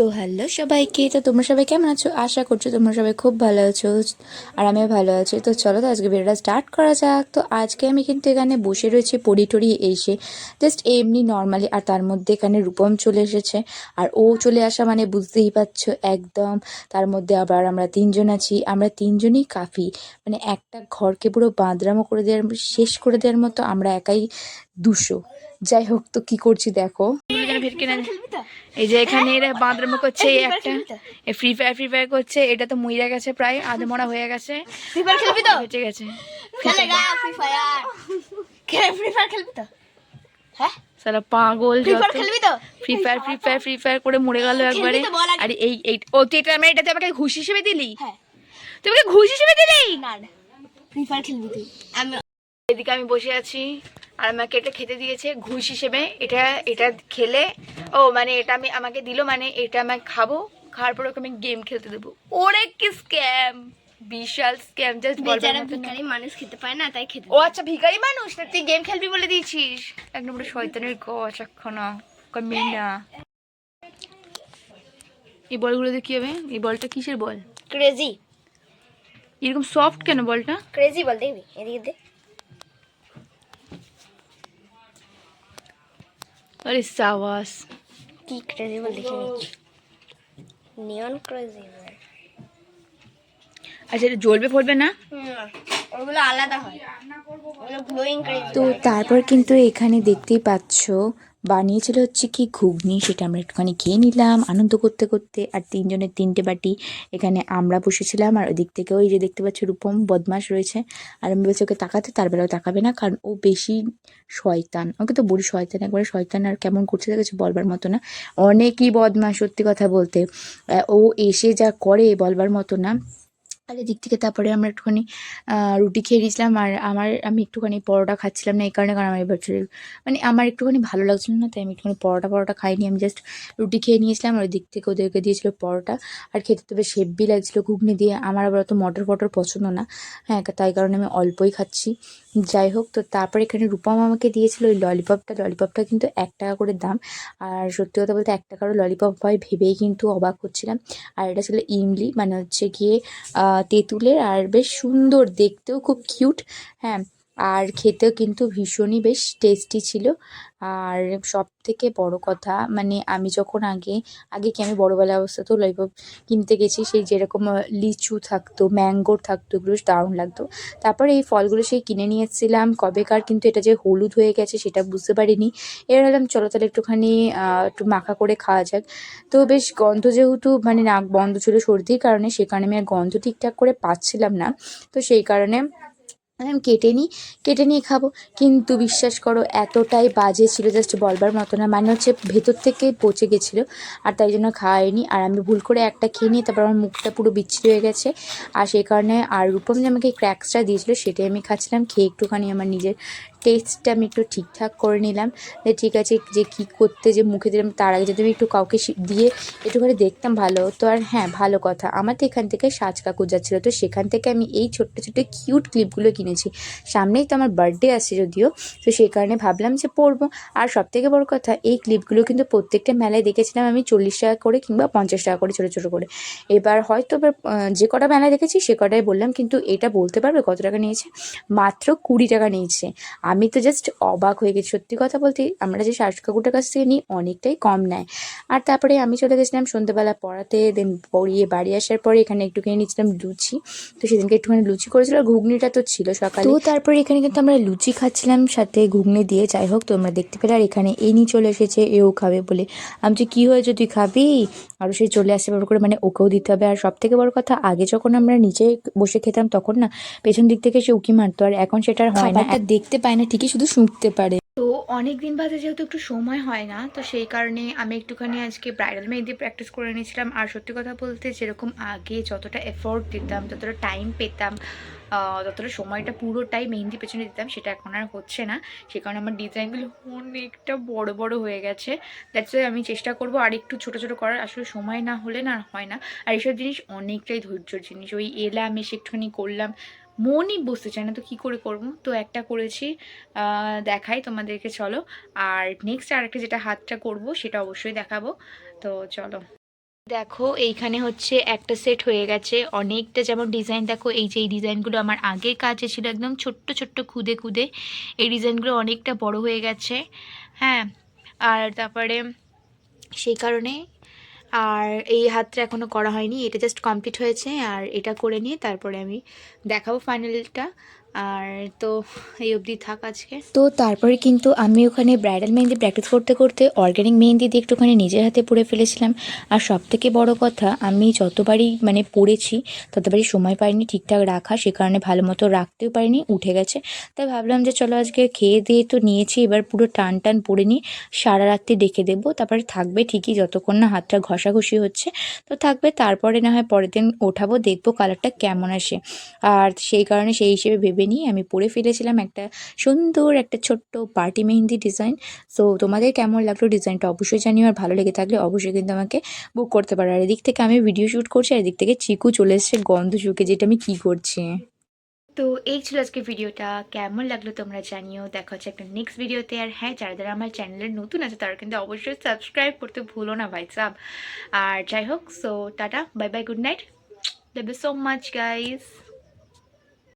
তো হ্যালো সবাইকে, তো তোমরা সবাই কেমন আছো? আশা করছ তোমরা সবাই খুব ভালো আছো আর আমিও ভালো আছি। তো চলো তো আজকে ভিডিওটা স্টার্ট করা যাক। তো আজকে আমি কিন্তু এখানে বসে রয়েছি পড়ি এসে। জাস্ট এমনি নর্মালি আর তার মধ্যে এখানে রূপম চলে এসেছে। আর ও চলে আসা মানে বুঝতেই পারছ একদম। তার মধ্যে আবার আমরা তিনজন আছি। আমরা তিনজনই কাফি। মানে একটা ঘরকে পুরো বাঁদরামো করে দেওয়ার শেষ করে দেওয়ার মতো আমরা একাই দুশো। যাই হোক তো কি করছি দেখো। এই যে এখানে এরা বাঁদরামো করছে এই একটা। ফ্রি ফায়ার ফ্রি ফায়ার করছে এটা তো মইরা গেছে প্রায় আধে মরা হয়ে গেছে। ফ্রি ফায়ার খেলবি তো? বেঁচে গেছে। ফ্রি ফায়ার খেলে ফ্রি ফায়ার খেলবি তো? হ্যাঁ? সারা পাগল ফ্রি ফায়ার খেলবি তো? Free fire free fire free fire করে মরে গেল একবারে। আর এই এই ও তুই এটা আমি এটাতে আমাকে ঘুষ হিসেবে দিলি? হ্যাঁ। তুই আমাকে ঘুষ হিসেবে দিলি? ফ্রি ফায়ার খেলবি তুই। আমি এদিকে আমি বসে আছি। আর আমাকে এটা খেতে দিয়েছে ঘুষ হিসেবে। এটা এটা খেলে ও মানে এটা আমি আমাকে দিল মানে এটা আমি খাব খাওয়ার পর ওকে আমি গেম খেলতে দেবো। ওরে কি স্ক্যাম বিশাল স্ক্যাম জাস্ট বেচারা ভিখারি মানুষ খেতে পায় না তাই খেতে ও আচ্ছা ভিখারি মানুষ? না তুই গেম খেলবি বলে দিয়েছিস? এক নম্বরে শয়তানের গছ একখানা মেয়ে না এই বলগুলোতে কি হবে? এই বলটা কিসের বল? ক্রেজি এরকম সফট কেন বলটা? ক্রেজি বল দেখবি এদিকে দে। আরে সাওয়াস কি ক্রেজি বল দেখে নিচ্ছি নিয়ন ক্রেজি বল আচ্ছা এটা জ্বলবে ফলবে না? ওগুলো আলাদা হয়। ওগুলো গ্লোয়িং ক্রেজি তো তারপর কিন্তু এখানে দেখতেই পাচ্ছ বানিয়েছিল হচ্ছে কি ঘুগনি, সেটা আমরা একটুখানি খেয়ে নিলাম আনন্দ করতে করতে। আর তিনজনের তিনটে বাটি এখানে আমরা বসেছিলাম। আর ওদিক থেকে ওই যে দেখতে পাচ্ছ রূপম বদমাস রয়েছে। আর আমি বলছি, ওকে তাকাতে? তার বেলাও তাকাবে না, কারণ ও বেশি শয়তান। ওকে তো বড়ি শয়তান, একবারে শয়তান আর কেমন করছে দেখেছ বলবার মতো না। অনেকই বদমাস সত্যি কথা বলতে। ও এসে যা করে বলবার মতো না। আর এদিক থেকে তারপরে আমরা একটুখানি রুটি খেয়ে নিয়েছিলাম আর আমার, আমি একটুখানি পরোটা খাচ্ছিলাম না, এই কারণে, কারণ আমার এবার শরীর মানে আমার একটুখানি ভালো লাগছিল না, তাই আমি একটুখানি পরোটা পরোটা খাইনি, আমি জাস্ট রুটি খেয়ে নিয়েছিলাম, আর ওই দিক থেকে ওদেরকে দিয়েছিল পরোটা, আর খেতে তো বেশ হেব্বি লাগছিল, ঘুগনি দিয়ে, আমার আবার অত মটর ফটর পছন্দ না হ্যাঁ তাই কারণে আমি অল্পই খাচ্ছি, যাই হোক, তো তারপরে এখানে রূপম আমাকে দিয়েছিল ওই ললিপপটা ললিপপটা কিন্তু এক টাকা করে দাম, আর সত্যি কথা বলতে এক টাকারও ললিপপ হয় ভেবেই কিন্তু অবাক হচ্ছিলাম, আর এটা ছিল ইমলি মানে হচ্ছে গিয়ে তেঁতুলের আর বেশ সুন্দর দেখতেও খুব কিউট হ্যাঁ। আর খেতেও কিন্তু ভীষণই বেশ টেস্টি ছিল। আর সব থেকে বড় কথা মানে আমি যখন আগে আগে কি আমি বড়োবেলা অবস্থাতেও ললিপপ কিনতে গেছি, সেই যেরকম লিচু থাকতো ম্যাঙ্গোর থাকতো, এগুলো দারুণ লাগতো। তারপরে এই ফলগুলো সেই কিনে নিয়ে এসেছিলাম কবেকার কিন্তু এটা যে হলুদ হয়ে গেছে সেটা বুঝতে পারিনি। এবার হলাম চলো তাহলে একটুখানি একটু মাখা করে খাওয়া যাক। তো বেশ গন্ধ যেহেতু মানে নাক বন্ধ ছিল সর্দির কারণে, সে কারণে আমি আর গন্ধ ঠিকঠাক করে পাচ্ছিলাম না। তো সেই কারণে আমি কেটে নিই কেটে নিয়ে খাব। কিন্তু বিশ্বাস করো, এতটাই বাজে ছিল জাস্ট বলবার মতো না। মানে হচ্ছে ভেতর থেকে পচে গেছিল, আর তাই জন্য খাওয়াইনি। আর আমি ভুল করে একটা খেয়ে নিই তারপর আমার মুখটা পুরো বিচ্ছিরি হয়ে গেছে। আর সেই কারণে আর রূপম যে আমাকে ক্র্যাক্সটা দিয়েছিলো, সেটাই আমি খাচ্ছিলাম। খেয়ে একটুখানি আমার নিজের টেস্টটা আমি একটু ঠিকঠাক করে নিলাম। যে ঠিক আছে, যে কী করতে, যে মুখে দিলাম, তার আগে যদি আমি একটু কাউকে দিয়ে একটুখানি দেখতাম ভালো তো আর হ্যাঁ ভালো কথা। আমার তো এখান থেকে সাজ কাকু যাচ্ছিল। তো সেখান থেকে আমি এই ছোট্ট ছোট্ট কিউট ক্লিপগুলো কিনেছি সামনেই তো আমার বার্থডে আছে যদিও, তো সেই কারণে ভাবলাম যে পরবো। আর সব থেকে বড় কথা, এই ক্লিপগুলো কিন্তু প্রত্যেকটা মেলায় দেখেছিলাম আমি চল্লিশ টাকা করে কিংবা পঞ্চাশ টাকা করে ছোটো ছোটো করে। এবার হয়তো এবার যে কটা মেলায় দেখেছি সে কটাই বললাম, কিন্তু এটা বলতে পারবে কত টাকা নিয়েছে? মাত্র কুড়ি টাকা নিয়েছে। আমি তো জাস্ট অবাক হয়ে গেছি। সত্যি কথা বলতে, আমরা যে শাশ কাকুটার কাছ থেকে নিই, অনেকটাই কম নেয়। আর তারপরে আমি চলে গেছিলাম সন্ধ্যেবেলা পড়াতে দেন পড়িয়ে বাড়ি আসার পরে এখানে একটুখানি নিয়েছিলাম লুচি। তো সেদিনকে একটুখানি লুচি করেছিল, আর ঘুগনিটা তো ছিল সকালে। তো তারপরে এখানে কিন্তু আমরা লুচি খাচ্ছিলাম সাথে ঘুগনি দিয়ে। যাই হোক তোমরা দেখতে পেলে। আর এখানে এই নিয়ে চলে এসেছে এও খাবে বলে। আমি যে কী হয়েছে তুই খাবি? আরও সে চলে আসছে বড় করে মানে ওকেও দিতে হবে। আর সব থেকে বড় কথা আগে যখন আমরা নিচে বসে খেতাম তখন না পেছন দিক থেকে সে উকি মারতো। আর এখন সেটা হয় না। আর দেখতে পায় না ঠিকই শুধু শুঁকতে পারে। অনেক দিন বাদে যেহেতু একটু সময় হয় না, তো সেই কারণে আমি একটুখানি আজকে ব্রাইডাল মেহেদি প্র্যাকটিস করে নিয়েছিলাম। আর সত্যি কথা বলতে যেরকম আগে যতটা এফোর্ট দিতাম, যতটা টাইম পেতাম যতটা সময়টা পুরোটাই মেহেন্দি পেছনে দিতাম, সেটা এখন আর হচ্ছে না। সে কারণে আমার ডিজাইনগুলো অনেকটা বড় বড় হয়ে গেছে। দ্যাটস ওয়াই আমি চেষ্টা করব আর একটু ছোটো ছোটো করার। আসলে সময় না হলে না হয় না। আর এইসব জিনিস অনেকটাই ধৈর্যর জিনিস। ওই এলাম এসে একটুখানি করলাম। মনই বসতে চায় না, তো কী করে করব? তো একটা করেছি দেখাই তোমাদেরকে, চলো। আর নেক্সট আরেকটা যেটা হাতটা করব, সেটা অবশ্যই দেখাবো। তো চলো। দেখো, এইখানে হচ্ছে একটা সেট হয়ে গেছে। অনেকটা যেমন ডিজাইন দেখো এই যে, এই ডিজাইনগুলো আমার আগের কাজে ছিল একদম ছোট্ট ছোট্ট খুদে খুদে। এই ডিজাইনগুলো অনেকটা বড় হয়ে গেছে। হ্যাঁ আর তারপরে সেই কারণে আর এই হাতটা এখনও করা হয়নি, এটা জাস্ট কমপ্লিট হয়েছে, আর এটা করে নিয়ে তারপরে আমি দেখাবো ফাইনালটা আর তো এই অবধি থাক আজকে। তো তারপরে কিন্তু আমি ওখানে ব্রাইডাল মেহেন্দি প্র্যাকটিস করতে করতে অর্গ্যানিক মেহেন্দি দিয়ে একটুখানি নিজের হাতে পরে ফেলেছিলাম। আর সব থেকে বড় কথা, আমি যতবারই মানে পড়েছি, ততবারই সময় পাইনি ঠিকঠাক রাখা, সে কারণে ভালো মতো রাখতেও পারিনি, উঠে গেছে। তাই ভাবলাম যে চলো আজকে খেয়ে দিয়ে তো নিয়েছি, এবার পুরো টান টান পরে নিই সারা রাত্রি রেখে দেবো। তারপরে থাকবে ঠিকই যতক্ষণ না হাতটা ঘষাঘষি হচ্ছে। তো থাকবে, তারপরে না হয় পরের দিন ওঠাবো, দেখব কালারটা কেমন আসে। আর সেই কারণে সেই হিসেবে ভেবে নিয়ে আমি পরে ফেলেছিলাম একটা সুন্দর একটা ছোট্ট পার্টি মেহেন্দি ডিজাইন। সো তোমাদের কেমন লাগল ডিজাইনটা অবশ্যই জানিও, আর ভালো লেগে থাকলে অবশ্যই কিন্তু আমাকে বুক করতে পারো। আর এদিক থেকে আমি ভিডিও শ্যুট করছি, আর এদিক থেকে চিকু চলে এসছে গন্ধ শুকে, যেটা আমি কী করছি। তো এই ছিল আজকে ভিডিওটা কেমন লাগল তোমরা জানিও। দেখা হচ্ছে একটা নেক্সট ভিডিওতে আর হ্যাঁ যারা যারা আমার চ্যানেলে নতুন আছে, তারা কিন্তু অবশ্যই সাবস্ক্রাইব করতে ভুলো না ভাই সাব আর যাই হোক so tata bye bye good night you so much guys